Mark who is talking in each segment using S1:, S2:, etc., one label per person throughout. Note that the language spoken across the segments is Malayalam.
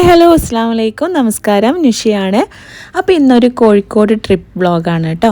S1: ഹായ് ഹലോ അസ്സാം വലൈക്കും നമസ്കാരം. നിഷിയാണ്. അപ്പോൾ ഇന്നൊരു കോഴിക്കോട് ട്രിപ്പ് വ്ളോഗാണ് കേട്ടോ.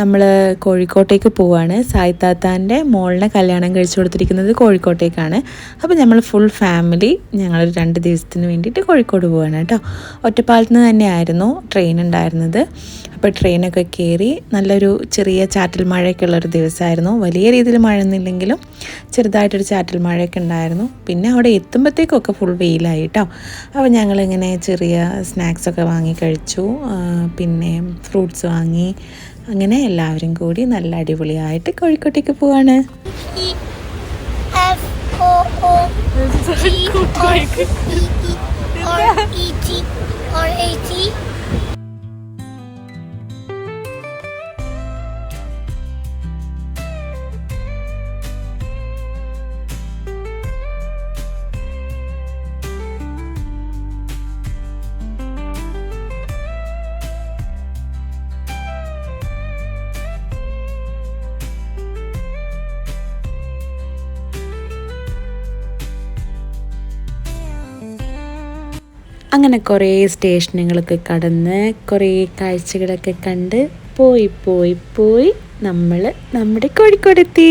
S1: നമ്മൾ കോഴിക്കോട്ടേക്ക് പോവാണ്. സായിത്താത്താന്റെ മോളിനെ കല്യാണം കഴിച്ചു കൊടുത്തിരിക്കുന്നത് കോഴിക്കോട്ടേക്കാണ്. അപ്പോൾ നമ്മൾ ഫുൾ ഫാമിലി ഞങ്ങൾ രണ്ട് ദിവസത്തിന് വേണ്ടിയിട്ട് കോഴിക്കോട് പോവാണ് കേട്ടോ. ഒറ്റപ്പാലത്ത് നിന്ന് തന്നെയായിരുന്നു ട്രെയിൻ ഉണ്ടായിരുന്നത്. അപ്പോൾ ട്രെയിനൊക്കെ കയറി നല്ലൊരു ചെറിയ ചാറ്റൽ മഴയൊക്കെ ഉള്ളൊരു ദിവസമായിരുന്നു. വലിയ രീതിയിൽ മഴ മഴയൊന്നുമില്ലെങ്കിലും ചെറുതായിട്ടൊരു ചാറ്റൽ മഴയൊക്കെ ഉണ്ടായിരുന്നു. പിന്നെ അവിടെ എത്തുമ്പോഴത്തേക്കൊക്കെ ഫുൾ വെയിലായി കേട്ടോ. അപ്പോൾ ഞങ്ങളിങ്ങനെ ചെറിയ സ്നാക്സൊക്കെ വാങ്ങി കഴിച്ചു. പിന്നെ ഫ്രൂട്ട്സ് വാങ്ങി. അങ്ങനെ എല്ലാവരും കൂടി നല്ല അടിപൊളിയായിട്ട് കോഴിക്കോട്ടേക്ക് പോവാണ്.
S2: E
S1: അങ്ങനെ കുറേ സ്റ്റേഷനുകളൊക്കെ കടന്ന് കുറേ കാഴ്ചകളൊക്കെ കണ്ട് പോയി പോയി പോയി നമ്മൾ നമ്മുടെ കോഴിക്കോടെത്തി.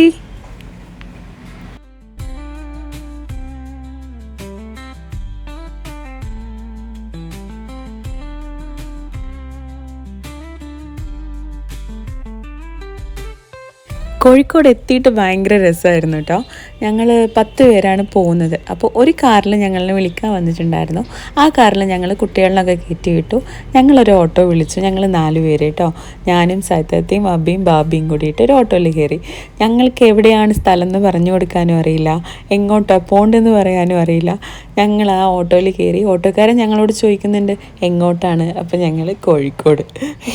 S1: കോഴിക്കോട് എത്തിയിട്ട് ഭയങ്കര രസമായിരുന്നു കേട്ടോ. ഞങ്ങൾ പത്ത് പേരാണ് പോകുന്നത്. അപ്പോൾ ഒരു കാറിൽ ഞങ്ങളെ വിളിക്കാൻ വന്നിട്ടുണ്ടായിരുന്നു. ആ കാറിൽ ഞങ്ങൾ കുട്ടികളിലൊക്കെ കയറ്റി വിട്ടു. ഞങ്ങളൊരു ഓട്ടോ വിളിച്ചു. ഞങ്ങൾ നാല് പേര് കേട്ടോ ഞാനും സൈത്തത്തെയും അബിയും ബാബിയും കൂടിയിട്ട് ഒരു ഓട്ടോയിൽ കയറി. ഞങ്ങൾക്ക് എവിടെയാണ് സ്ഥലം എന്ന് പറഞ്ഞു കൊടുക്കാനും അറിയില്ല. എങ്ങോട്ടാണ് പോകേണ്ടതെന്ന് പറയാനും അറിയില്ല. ഞങ്ങൾ ആ ഓട്ടോയിൽ കയറി ഓട്ടോക്കാരൻ ഞങ്ങളോട് ചോദിക്കുന്നുണ്ട് എങ്ങോട്ടാണ്? അപ്പോൾ ഞങ്ങൾ കോഴിക്കോട്.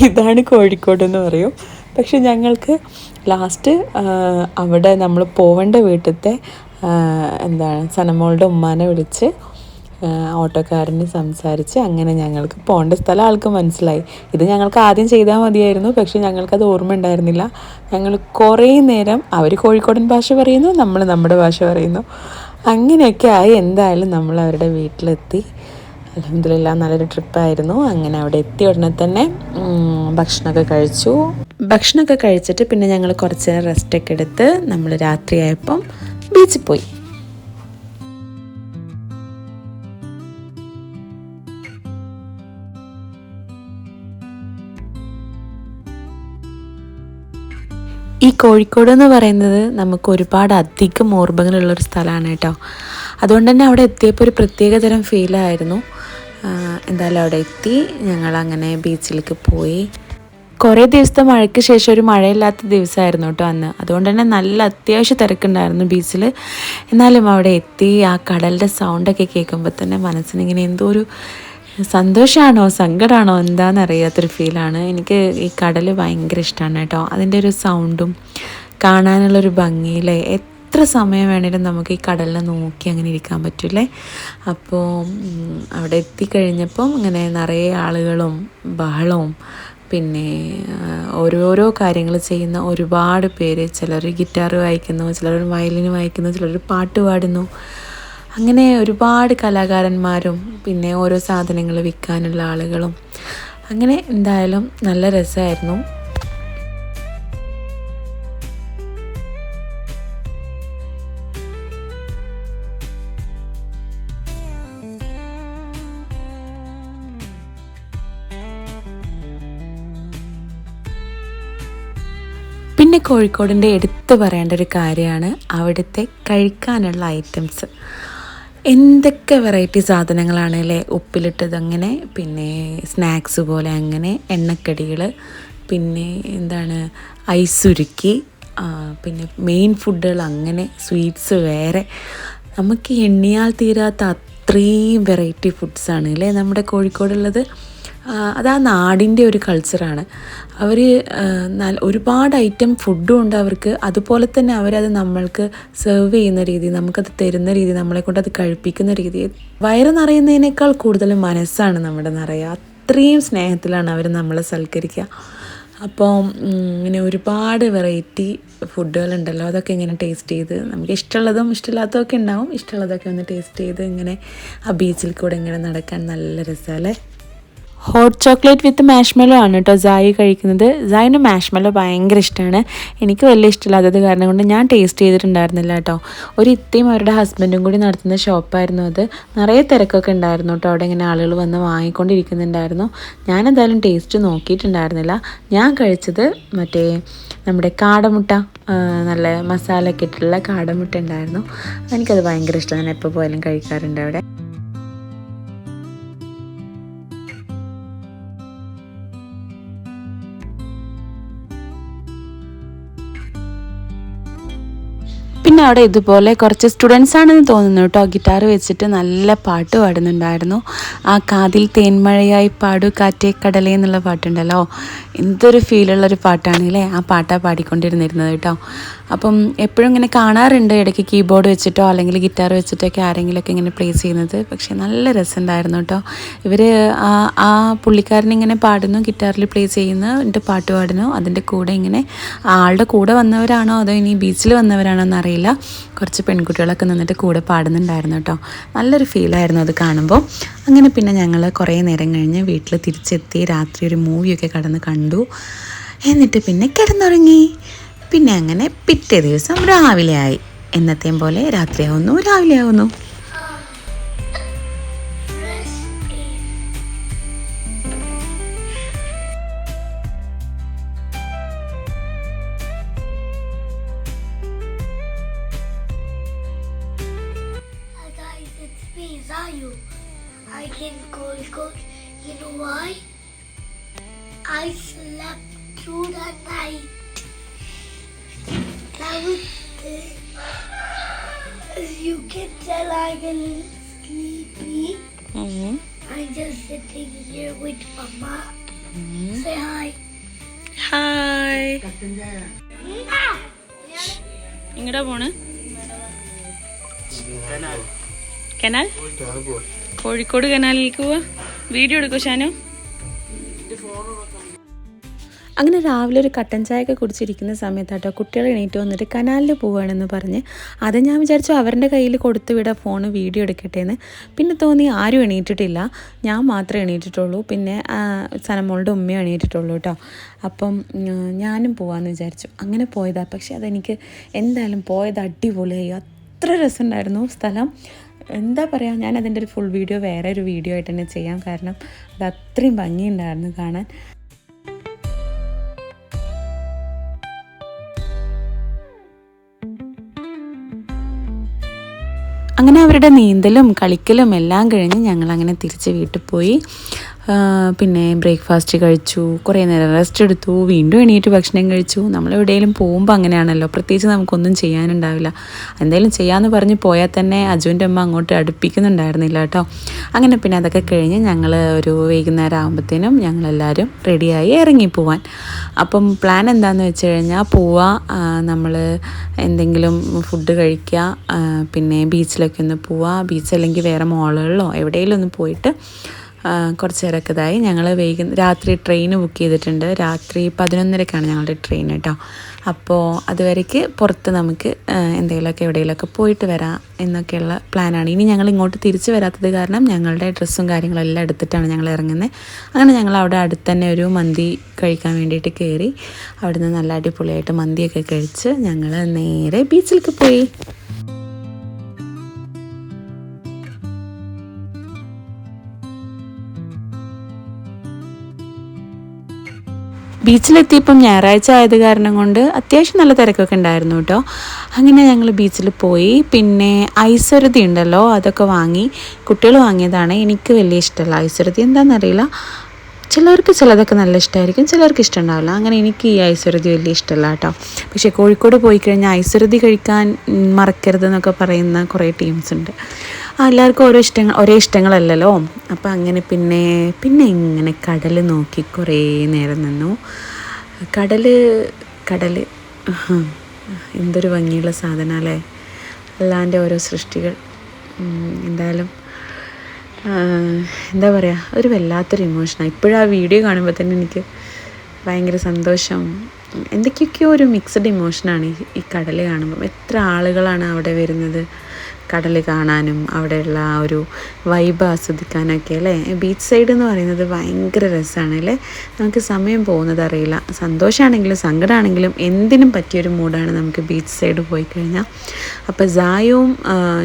S1: ഇതാണ് കോഴിക്കോട് എന്ന് പറയും. പക്ഷെ ഞങ്ങൾക്ക് ലാസ്റ്റ് അവിടെ നമ്മൾ പോവേണ്ട വീട്ടിലത്തെ എന്താണ് സനമോളുടെ ഉമ്മാനെ വിളിച്ച് ഓട്ടോക്കാരന് സംസാരിച്ച് അങ്ങനെ ഞങ്ങൾക്ക് പോകേണ്ട സ്ഥലം ആൾക്ക് മനസ്സിലായി. ഇത് ഞങ്ങൾക്ക് ആദ്യം ചെയ്താൽ മതിയായിരുന്നു പക്ഷേ ഞങ്ങൾക്കത് ഓർമ്മ ഉണ്ടായിരുന്നില്ല. ഞങ്ങൾ കുറേ നേരം അവർ കോഴിക്കോടൻ ഭാഷ പറയുന്നു നമ്മൾ നമ്മുടെ ഭാഷ പറയുന്നു. അങ്ങനെയൊക്കെ ആയി എന്തായാലും നമ്മൾ അവരുടെ വീട്ടിലെത്തി. അലഹമില്ല നല്ലൊരു ട്രിപ്പായിരുന്നു അങ്ങനെ അവിടെ എത്തിയ ഉടനെ തന്നെ ഭക്ഷണമൊക്കെ കഴിച്ചു. ഭക്ഷണമൊക്കെ കഴിച്ചിട്ട് പിന്നെ ഞങ്ങൾ കുറച്ച് നേരം റെസ്റ്റൊക്കെ എടുത്ത് നമ്മൾ രാത്രിയായപ്പം ബീച്ചിൽ പോയി. ഈ കോഴിക്കോട് എന്ന് പറയുന്നത് നമുക്ക് ഒരുപാട് അധികം ഓർമ്മകളുള്ളൊരു സ്ഥലമാണ് കേട്ടോ. അതുകൊണ്ട് തന്നെ അവിടെ എത്തിയപ്പോൾ ഒരു പ്രത്യേക തരം ഫീലായിരുന്നു എന്തായാലും അവിടെ എത്തി ഞങ്ങൾ അങ്ങനെ ബീച്ചിലേക്ക് പോയി. കുറേ ദിവസത്തെ മഴയ്ക്ക് ശേഷം ഒരു മഴയില്ലാത്ത ദിവസമായിരുന്നു കേട്ടോ അന്ന്. അതുകൊണ്ട് തന്നെ നല്ല അത്യാവശ്യം തിരക്കുണ്ടായിരുന്നു ബീച്ചിൽ. എന്നാലും അവിടെ എത്തി ആ കടലിന്റെ സൗണ്ടൊക്കെ കേൾക്കുമ്പോൾ തന്നെ മനസ്സിനിങ്ങനെ എന്തോ ഒരു സന്തോഷമാണോ സങ്കടമാണോ എന്താണെന്ന് അറിയാത്തൊരു ഫീലാണ് എനിക്ക് ഈ കടൽ ഭയങ്കര ഇഷ്ടമാണ് കേട്ടോ. അതിന്റെ ഒരു സൗണ്ടും കാണാനുള്ളൊരു ഭംഗിയിലെ എത്ര സമയം വേണേലും നമുക്ക് ഈ കടലിനെ നോക്കി അങ്ങനെ ഇരിക്കാൻ പറ്റൂലേ അപ്പോൾ അവിടെ എത്തിക്കഴിഞ്ഞപ്പം ഇങ്ങനെ നിറയെ ആളുകളും ബഹളവും പിന്നെ ഓരോരോ കാര്യങ്ങൾ ചെയ്യുന്ന ഒരുപാട് പേര്. ചിലർ ഗിറ്റാർ വായിക്കുന്നു ചിലർ വയലിൻ വായിക്കുന്നു ചിലർ പാട്ട് പാടുന്നു. അങ്ങനെ ഒരുപാട് കലാകാരന്മാരും പിന്നെ ഓരോ സാധനങ്ങൾ വിൽക്കാനുള്ള ആളുകളും. അങ്ങനെ എന്തായാലും നല്ല രസമായിരുന്നു. പിന്നെ കോഴിക്കോടിന്റെ എടുത്തു പറയേണ്ട ഒരു കാര്യമാണ് അവിടുത്തെ കഴിക്കാനുള്ള ഐറ്റംസ് എന്തൊക്കെ വെറൈറ്റി സാധനങ്ങളാണ് ഉപ്പിലിട്ടത് അങ്ങനെ പിന്നെ സ്നാക്സ് പോലെ അങ്ങനെ എണ്ണക്കടികൾ പിന്നെ എന്താണ് ഐസുരുക്കി പിന്നെ മെയിൻ ഫുഡുകൾ അങ്ങനെ സ്വീറ്റ്സ് വേറെ. നമുക്ക് എണ്ണിയാൽ തീരാത്ത അത്രയും വെറൈറ്റി ഫുഡ്സാണ് അല്ലേ? നമ്മുടെ കോഴിക്കോടുള്ളത്. അത് ആ നാടിന്റെ ഒരു കൾച്ചറാണ് അവർ ഒരുപാട് ഐറ്റം ഫുഡും ഉണ്ട് അവർക്ക്. അതുപോലെ തന്നെ അവരത് നമ്മൾക്ക് സെർവ് ചെയ്യുന്ന രീതി നമുക്കത് തരുന്ന രീതി നമ്മളെ കൊണ്ട് അത് കഴിപ്പിക്കുന്ന രീതി. വയറ് നിറയുന്നതിനേക്കാൾ കൂടുതൽ മനസ്സാണ് നമ്മുടെ നിറയുക അത്രയും സ്നേഹത്തിലാണ് അവർ നമ്മളെ സൽക്കരിക്കുക. അപ്പോൾ ഇങ്ങനെ ഒരുപാട് വെറൈറ്റി ഫുഡുകളുണ്ടല്ലോ അതൊക്കെ ഇങ്ങനെ ടേസ്റ്റ് ചെയ്ത് നമുക്ക് ഇഷ്ടമുള്ളതും ഇഷ്ടമില്ലാത്തതൊക്കെ ഉണ്ടാവും. ഇഷ്ടമുള്ളതൊക്കെ ഒന്ന് ടേസ്റ്റ് ചെയ്ത് ഇങ്ങനെ ആ ബീച്ചിൽ കൂടെ ഇങ്ങനെ നടക്കാൻ നല്ല രസമല്ലേ? ഹോട്ട് ചോക്ലേറ്റ് വിത്ത് മാഷ്മെല്ലോ ആണ് കേട്ടോ സായി കഴിക്കുന്നത്. സായിന് മാഷ്മെല്ലോ ഭയങ്കര ഇഷ്ടമാണ് എനിക്ക് വലിയ ഇഷ്ടമില്ലാത്തത് കാരണം കൊണ്ട് ഞാൻ ടേസ്റ്റ് ചെയ്തിട്ടുണ്ടായിരുന്നില്ല കേട്ടോ ഒരു ഇത്തിയും അവരുടെ ഹസ്ബൻഡും കൂടി നടത്തുന്ന ഷോപ്പായിരുന്നു അത്. നിറയെ തിരക്കൊക്കെ ഉണ്ടായിരുന്നു കേട്ടോ അവിടെ ഇങ്ങനെ ആളുകൾ വന്ന് വാങ്ങിക്കൊണ്ടിരിക്കുന്നുണ്ടായിരുന്നു. ഞാൻ എന്തായാലും ടേസ്റ്റ് നോക്കിയിട്ടുണ്ടായിരുന്നില്ല. ഞാൻ കഴിച്ചത് മറ്റേ നമ്മുടെ കാടമുട്ട നല്ല മസാല ഒക്കെ ഇട്ടിട്ടുള്ള കാടമുട്ട ഉണ്ടായിരുന്നു. എനിക്കത് ഭയങ്കര ഇഷ്ടമാണ്. എപ്പോൾ പോയാലും കഴിക്കാറുണ്ട് അവിടെ. പിന്നെ അവിടെ ഇതുപോലെ കുറച്ച് സ്റ്റുഡൻസ് ആണെന്ന് തോന്നുന്നു കേട്ടോ. ഗിറ്റാർ വെച്ചിട്ട് നല്ല പാട്ട് പാടുന്നുണ്ടായിരുന്നു. ആ കാതിൽ തേന്മഴയായി പാടു കാറ്റേ കടലേ എന്നുള്ള പാട്ടുണ്ടല്ലോ. എന്തൊരു ഫീലുള്ളൊരു പാട്ടാണ് അല്ലേ ആ പാട്ടാണ് പാടിക്കൊണ്ടിരുന്നിരുന്നത് കേട്ടോ. അപ്പം എപ്പോഴും ഇങ്ങനെ കാണാറുണ്ട് ഇടയ്ക്ക് കീബോർഡ് വെച്ചിട്ടോ അല്ലെങ്കിൽ ഗിറ്റാർ വെച്ചിട്ടൊക്കെ ആരെങ്കിലുമൊക്കെ ഇങ്ങനെ പ്ലേ ചെയ്യുന്നത്. പക്ഷേ നല്ല രസമുണ്ടായിരുന്നു കേട്ടോ. ഇവർ ആ ആ പുള്ളിക്കാരൻ ഇങ്ങനെ പാടുന്നു ഗിറ്റാറിൽ പ്ലേ ചെയ്യുന്നു എന്നിട്ട് പാട്ട് പാടുന്നു. അതിന്റെ കൂടെ ഇങ്ങനെ ആളുടെ കൂടെ വന്നവരാണോ അതോ ഇനി ബീച്ചിൽ വന്നവരാണോ എന്നറിയില്ല. കുറച്ച് പെൺകുട്ടികളൊക്കെ നിന്നിട്ട് കൂടെ പാടുന്നുണ്ടായിരുന്നു കേട്ടോ. നല്ലൊരു ഫീലായിരുന്നു അത് കാണുമ്പോൾ അങ്ങനെ പിന്നെ ഞങ്ങൾ കുറേ നേരം കഴിഞ്ഞ് വീട്ടിൽ തിരിച്ചെത്തി. രാത്രി ഒരു മൂവിയൊക്കെ കടന്ന് കണ്ടു. എന്നിട്ട് പിന്നെ കിടന്നുറങ്ങി. പിന്നെ അങ്ങനെ പിറ്റേ ദിവസം രാവിലെ ആയി. എന്നത്തെയും പോലെ രാത്രിയാവുന്നു രാവിലെ
S2: I slept through the night. That was it. As you can tell, I'm a little sleepy. Mm-hmm. I'm just sitting here with Mama. Mm-hmm. Say hi.
S1: Hi. എങ്ങടാ പോണ് കനാൽ കോഴിക്കോട് കനാലിലേക്ക് പോവാ വീഡിയോ എടുക്കോ ഷാനു അങ്ങനെ രാവിലെ ഒരു കട്ടൻ ചായയൊക്കെ കുടിച്ചിരിക്കുന്ന സമയത്താട്ടോ കുട്ടികൾ എണീറ്റ് വന്നിട്ട് കനാലിൽ പോവുകയാണെന്ന് പറഞ്ഞ് അത് ഞാൻ വിചാരിച്ചു അവരുടെ കയ്യിൽ കൊടുത്തു വിടാം ഫോൺ വീഡിയോ എടുക്കട്ടെ എന്ന് പിന്നെ തോന്നി ആരും എണീറ്റിട്ടില്ല. ഞാൻ മാത്രമേ എണീറ്റിട്ടുള്ളൂ. പിന്നെ സനമോളുടെ ഉമ്മയും എണീറ്റിട്ടുള്ളൂ കേട്ടോ അപ്പം ഞാനും പോവാമെന്ന് വിചാരിച്ചു. അങ്ങനെ പോയതാണ് പക്ഷെ അതെനിക്ക് എന്തായാലും പോയത് അടിപൊളിയായി. അത്ര രസമുണ്ടായിരുന്നു സ്ഥലം. എന്താ പറയുക ഞാൻ അതിന്റെ ഒരു ഫുൾ വീഡിയോ വേറെ ഒരു വീഡിയോ ആയിട്ട് തന്നെ ചെയ്യാം. കാരണം അത് അത്രയും ഭംഗിയുണ്ടായിരുന്നു കാണാൻ. അങ്ങനെ അവരുടെ നീന്തലും കളിക്കലും എല്ലാം കഴിഞ്ഞ് ഞങ്ങൾ അങ്ങനെ തിരിച്ച് വീട്ടിൽ പോയി. പിന്നെ ബ്രേക്ക്ഫാസ്റ്റ് കഴിച്ചു കുറേ നേരം റെസ്റ്റ് എടുത്തു വീണ്ടും എണീറ്റ് ഭക്ഷണം കഴിച്ചു. നമ്മൾ എവിടെയെങ്കിലും പോകുമ്പോൾ അങ്ങനെയാണല്ലോ. പ്രത്യേകിച്ച് നമുക്കൊന്നും ചെയ്യാനുണ്ടാവില്ല. എന്തെങ്കിലും ചെയ്യാമെന്ന് പറഞ്ഞ് പോയാൽ തന്നെ അജുവിന്റെ അമ്മ അങ്ങോട്ട് അടുപ്പിക്കുന്നുണ്ടായിരുന്നില്ല കേട്ടോ. അങ്ങനെ പിന്നെ അതൊക്കെ കഴിഞ്ഞ് ഞങ്ങൾ ഒരു വൈകുന്നേരം ആകുമ്പോഴത്തേനും ഞങ്ങളെല്ലാവരും റെഡിയായി ഇറങ്ങി പോവാൻ അപ്പം പ്ലാൻ എന്താണെന്ന് വെച്ച് കഴിഞ്ഞാൽ പോവുക നമ്മൾ എന്തെങ്കിലും ഫുഡ് കഴിക്കുക പിന്നെ ബീച്ചിലൊക്കെ ഒന്ന് പോവുക ബീച്ച് അല്ലെങ്കിൽ വേറെ മോളുകളിലോ എവിടെയെങ്കിലും ഒന്ന് പോയിട്ട് കുറച്ച് തിരക്കതായി ഞങ്ങൾ വൈകുന്ന രാത്രി ട്രെയിൻ ബുക്ക് ചെയ്തിട്ടുണ്ട്. രാത്രി പതിനൊന്നരക്കാണ് ഞങ്ങളുടെ ട്രെയിൻ കേട്ടോ. അപ്പോൾ അതുവരേക്ക് പുറത്ത് നമുക്ക് എന്തെങ്കിലുമൊക്കെ എവിടെയെങ്കിലുമൊക്കെ പോയിട്ട് വരാം എന്നൊക്കെയുള്ള പ്ലാനാണ് ഇനി ഞങ്ങൾ ഇങ്ങോട്ട് തിരിച്ച് വരാത്തത് കാരണം ഞങ്ങളുടെ ഡ്രസ്സും കാര്യങ്ങളും എല്ലാം എടുത്തിട്ടാണ് ഞങ്ങൾ ഇറങ്ങുന്നത് അങ്ങനെ ഞങ്ങൾ അവിടെ അടുത്ത് തന്നെ ഒരു മന്തി കഴിക്കാൻ വേണ്ടിയിട്ട് കയറി അവിടുന്ന് നല്ല അടിപൊളിയായിട്ട് മന്തിയൊക്കെ കഴിച്ച് ഞങ്ങൾ നേരെ ബീച്ചിലേക്ക് പോയി. ബീച്ചിലെത്തിയപ്പം ഞായറാഴ്ച ആയത് കാരണം കൊണ്ട് അത്യാവശ്യം നല്ല തിരക്കൊക്കെ ഉണ്ടായിരുന്നു കേട്ടോ അങ്ങനെ ഞങ്ങൾ ബീച്ചിൽ പോയി. പിന്നെ ഐസ്വരതി ഉണ്ടല്ലോ അതൊക്കെ വാങ്ങി. കുട്ടികൾ വാങ്ങിയതാണ്. എനിക്ക് വലിയ ഇഷ്ടമല്ല ഐസ്വരതി എന്താണെന്നറിയില്ല ചിലർക്ക് ചിലതൊക്കെ നല്ല ഇഷ്ടമായിരിക്കും ചിലർക്ക് ഇഷ്ടമുണ്ടാവില്ല. അങ്ങനെ എനിക്ക് ഈ ഐശ്വരതി വലിയ ഇഷ്ടമല്ല കേട്ടോ. പക്ഷേ കോഴിക്കോട് പോയി കഴിഞ്ഞാൽ ഐശ്വരതി കഴിക്കാൻ മറക്കരുതെന്നൊക്കെ പറയുന്ന കുറേ ടീംസ് ഉണ്ട്. എല്ലാവർക്കും ഓരോ ഇഷ്ടങ്ങൾ ഒരേ ഇഷ്ടങ്ങളല്ലല്ലോ? അപ്പോൾ അങ്ങനെ പിന്നെ പിന്നെ ഇങ്ങനെ കടൽ നോക്കി കുറേ നേരം നിന്നു. കടൽ കടൽ എന്തൊരു ഭംഗിയുള്ള സാധനം അല്ലേ അല്ലാന്റെ ഓരോ സൃഷ്ടികൾ. എന്തായാലും എന്താ പറയുക ഒരു വല്ലാത്തൊരു ഇമോഷനാണ് ഇപ്പോഴും ആ വീഡിയോ കാണുമ്പോൾ തന്നെ എനിക്ക് ഭയങ്കര സന്തോഷം. എന്തൊക്കെയൊക്കെയോ ഒരു മിക്സഡ് ഇമോഷനാണ് ഈ കടൽ കാണുമ്പം. എത്ര ആളുകളാണ് അവിടെ വരുന്നത്? കടൽ കാണാനും അവിടെയുള്ള ആ ഒരു വൈബ് ആസ്വദിക്കാനൊക്കെ അല്ലേ? ബീച്ച് സൈഡ് എന്ന് പറയുന്നത് ഭയങ്കര രസമാണ് അല്ലേ? നമുക്ക് സമയം പോകുന്നത് അറിയില്ല. സന്തോഷമാണെങ്കിലും സങ്കടമാണെങ്കിലും എന്തിനും പറ്റിയൊരു മൂഡാണ് നമുക്ക് ബീച്ച് സൈഡ് പോയി കഴിഞ്ഞാൽ അപ്പോൾ സായവും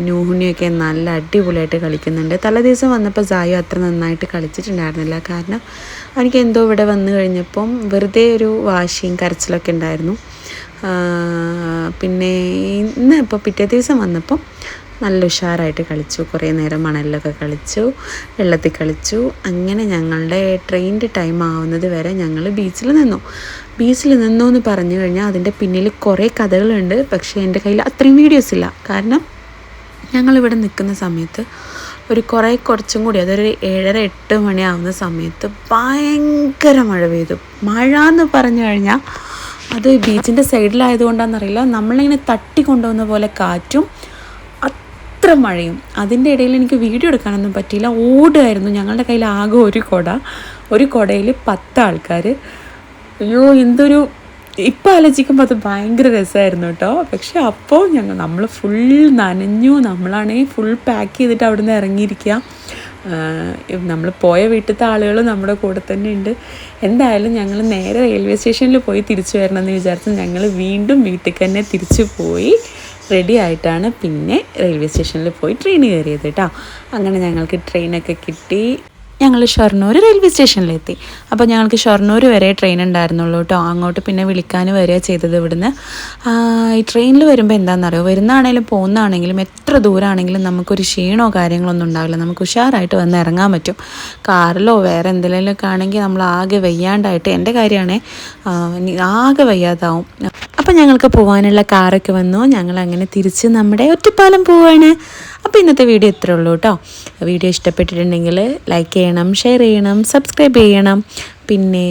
S1: നൂഹുനിയൊക്കെ നല്ല അടിപൊളിയായിട്ട് കളിക്കുന്നുണ്ട്. തലേദിവസം വന്നപ്പോൾ സായു അത്ര നന്നായിട്ട് കളിച്ചിട്ടുണ്ടായിരുന്നില്ല. കാരണം എനിക്ക് എന്തോ ഇവിടെ വന്നു കഴിഞ്ഞപ്പം വെറുതെ ഒരു വാശിയും കരച്ചിലൊക്കെ ഉണ്ടായിരുന്നു. പിന്നെ ഇന്ന് ഇപ്പോൾ പിറ്റേ ദിവസം വന്നപ്പം നല്ല ഉഷാറായിട്ട് കളിച്ചു. കുറേ നേരം മണലിലൊക്കെ കളിച്ചു വെള്ളത്തിൽ കളിച്ചു. അങ്ങനെ ഞങ്ങളുടെ ട്രെയിനിന്റെ ടൈം ആവുന്നത് വരെ ഞങ്ങൾ ബീച്ചിൽ നിന്നു. ബീച്ചിൽ നിന്നു എന്ന് പറഞ്ഞു കഴിഞ്ഞാൽ അതിന്റെ പിന്നിൽ കുറേ കഥകളുണ്ട്. പക്ഷേ എന്റെ കയ്യിൽ അത്രയും വീഡിയോസ് ഇല്ല. കാരണം ഞങ്ങളിവിടെ നിൽക്കുന്ന സമയത്ത് ഒരു കുറേ കുറച്ചും കൂടി അതൊരു ഏഴര എട്ട് മണിയാവുന്ന സമയത്ത് ഭയങ്കര മഴ പെയ്തു. മഴ എന്ന് പറഞ്ഞു കഴിഞ്ഞാൽ അത് ബീച്ചിന്റെ സൈഡിലായതുകൊണ്ടാണെന്നറിയില്ല നമ്മളിങ്ങനെ തട്ടി കൊണ്ടുപോകുന്ന പോലെ കാറ്റും അത്ര മഴയും. അതിന്റെ ഇടയിൽ എനിക്ക് വീഡിയോ എടുക്കാനൊന്നും പറ്റിയില്ല. ഓടുമായിരുന്നു. ഞങ്ങളുടെ കയ്യിൽ ആകെ ഒരു കുട. ഒരു കുടയിൽ പത്ത് ആൾക്കാർ. അയ്യോ എന്തൊരു ഇപ്പം ആലോചിക്കുമ്പോൾ അത് ഭയങ്കര രസമായിരുന്നു കേട്ടോ. പക്ഷെ അപ്പോൾ ഞങ്ങൾ നമ്മൾ ഫുൾ നനഞ്ഞു. നമ്മളാണെങ്കിൽ ഫുൾ പാക്ക് ചെയ്തിട്ട് അവിടെ നിന്ന് ഇറങ്ങിയിരിക്കുക നമ്മൾ പോയ വീട്ടിലത്തെ ആളുകൾ നമ്മുടെ കൂടെ തന്നെ ഉണ്ട്. എന്തായാലും ഞങ്ങൾ നേരെ റെയിൽവേ സ്റ്റേഷനിൽ പോയി തിരിച്ചു വരണമെന്ന് വിചാരിച്ച് ഞങ്ങൾ വീണ്ടും വീട്ടിൽ തന്നെ തിരിച്ചു പോയി. റെഡി ആയിട്ടാണ് പിന്നെ റെയിൽവേ സ്റ്റേഷനിൽ പോയി ട്രെയിൻ കയറിയത് കേട്ടോ. അങ്ങനെ ഞങ്ങൾക്ക് ട്രെയിനൊക്കെ കിട്ടി. ഞങ്ങൾ ഷൊർണൂർ റെയിൽവേ സ്റ്റേഷനിലെത്തി. അപ്പോൾ ഞങ്ങൾക്ക് ഷൊർണൂർ വരെ ട്രെയിൻ ഉണ്ടായിരുന്നുള്ളൂ കേട്ടോ അങ്ങോട്ട് പിന്നെ വിളിക്കാൻ വരെ ചെയ്തത് ഇവിടുന്ന്. ഈ ട്രെയിനിൽ വരുമ്പോൾ എന്താണെന്നറിയോ വരുന്നതാണെങ്കിലും പോകുന്നതാണെങ്കിലും എത്ര ദൂരമാണെങ്കിലും നമുക്കൊരു ക്ഷീണമോ കാര്യങ്ങളൊന്നും ഉണ്ടാവില്ല. നമുക്ക് ഉഷാറായിട്ട് വന്ന് ഇറങ്ങാൻ പറ്റും. കാറിലോ വേറെ എന്തെങ്കിലുമൊക്കെ ആണെങ്കിൽ നമ്മൾ ആകെ വയ്യാണ്ടായിട്ട് എന്റെ കാര്യമാണേ ആകെ വയ്യാതാവും. അപ്പം ഞങ്ങൾക്ക് പോകാനുള്ള കാറൊക്കെ വന്നു. ഞങ്ങൾ അങ്ങനെ തിരിച്ച് നമ്മുടെ ഒറ്റപ്പാലം പോവാണ്. അപ്പോൾ ഇന്നത്തെ വീഡിയോ ഇത്രേ ഉള്ളൂ കേട്ടോ വീഡിയോ ഇഷ്ടപ്പെട്ടിട്ടുണ്ടെങ്കിൽ ലൈക്ക് ചെയ്യണം ഷെയർ ചെയ്യണം സബ്സ്ക്രൈബ് ചെയ്യണം. പിന്നെ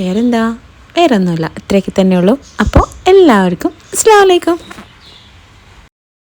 S1: വേറെന്താ? വേറെ ഒന്നുമില്ല ഇത്രയൊക്കെ തന്നെ ഉള്ളൂ. അപ്പോൾ എല്ലാവർക്കും അസ്സാം വലൈക്കും